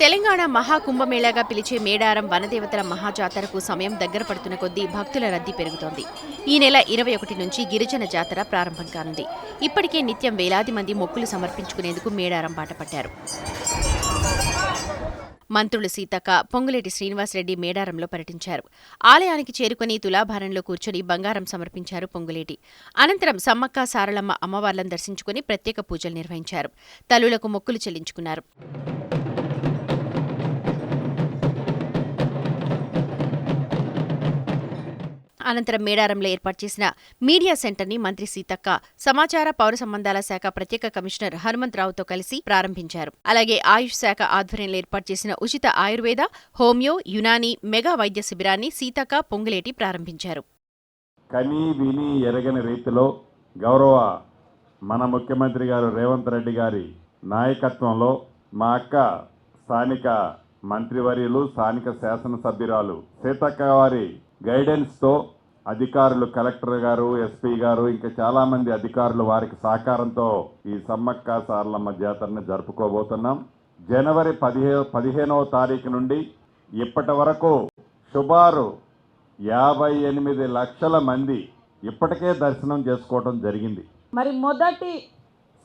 తెలంగాణ మహాకుంభమేళాగా పిలిచే మేడారం వనదేవతల మహాజాతరకు సమయం దగ్గర పడుతున్న కొద్దీ భక్తుల రద్దీ పెరుగుతోంది. ఈ నెల ఇరవై ఒకటి నుంచి గిరిజన జాతర ప్రారంభం కానుంది. ఇప్పటికే నిత్యం వేలాది మంది మొక్కులు సమర్పించుకునేందుకు మేడారం బాటపట్టారు మంత్రులు సీతక్క పొంగులేటి శ్రీనివాసరెడ్డి మేడారంలో పర్యటించారు. ఆలయానికి చేరుకుని తులాభారంలో కూర్చొని బంగారం సమర్పించారు పొంగులేటి. అనంతరం సమ్మక్క సారలమ్మ అమ్మవార్లను దర్శించుకుని ప్రత్యేక పూజలు నిర్వహించారు. తల్లులకు మొక్కులు చెల్లించుకున్నారు. అనంతరం మేడారంలో ఏర్పాటు చేసిన మీడియా సెంటర్ని మంత్రి సీతక్క సమాచార పౌర సంబంధాల శాఖ ప్రత్యేక కమిషనర్ హనుమంతరావుతో కలిసి ప్రారంభించారు. అలాగే ఆయుష్ శాఖ ఆధ్వర్యంలో ఏర్పాటు చేసిన ఉచిత ఆయుర్వేద హోమియో యునాని మెగా వైద్య శిబిరాన్ని సీతక్క పొంగులేటి ప్రారంభించారు. కని విని ఎరగని రీతిలో గౌరవ మన ముఖ్యమంత్రి గారు రేవంత్ రెడ్డి గారి నాయకత్వంలో మా అక్క స్థానిక మంత్రివర్యులు స్థానిక శాసనసభ్యురాలు సీతక్క వారి గైడెన్స్తో అధికారులు కలెక్టర్ గారు ఎస్పీ గారు ఇంకా చాలామంది అధికారులు వారికి సహకారంతో ఈ సమ్మక్క సారలమ్మ జాతరని జరుపుకోబోతున్నాం. జనవరి పదిహే పదిహేనవ తారీఖు నుండి ఇప్పటి వరకు సుమారు యాభై ఎనిమిది లక్షల మంది ఇప్పటికే దర్శనం చేసుకోవడం జరిగింది. మరి మొదటి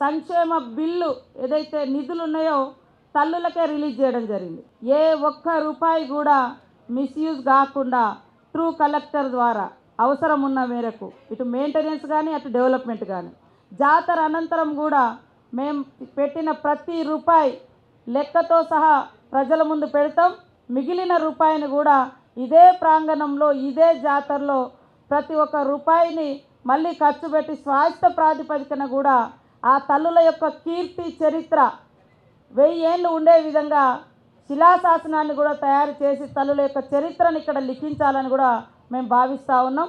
సంక్షేమ బిల్లు ఏదైతే నిధులు ఉన్నాయో తల్లులకే రిలీజ్ చేయడం జరిగింది. ఏ ఒక్క రూపాయి కూడా మిస్యూజ్ కాకుండా ట్రూ కలెక్టర్ ద్వారా అవసరం ఉన్న మేరకు. ఇటు మెయింటెనెన్స్ కానీ అటు డెవలప్మెంట్ కానీ జాతర అనంతరం కూడా మేము పెట్టిన ప్రతి రూపాయి లెక్కతో సహా ప్రజల ముందు పెడతాం. మిగిలిన రూపాయిని కూడా ఇదే ప్రాంగణంలో ఇదే జాతరలో ప్రతి ఒక్క రూపాయిని మళ్ళీ ఖర్చు పెట్టి స్వాస్థ్య ప్రాతిపదికన కూడా ఆ తల్లుల యొక్క కీర్తి చరిత్ర వెయ్యి ఏళ్ళు ఉండే విధంగా శిలాశాసనాన్ని కూడా తయారు చేసి తల్లుల యొక్క చరిత్రను ఇక్కడ లిఖించాలని కూడా మేము భావిస్తూ ఉన్నాం.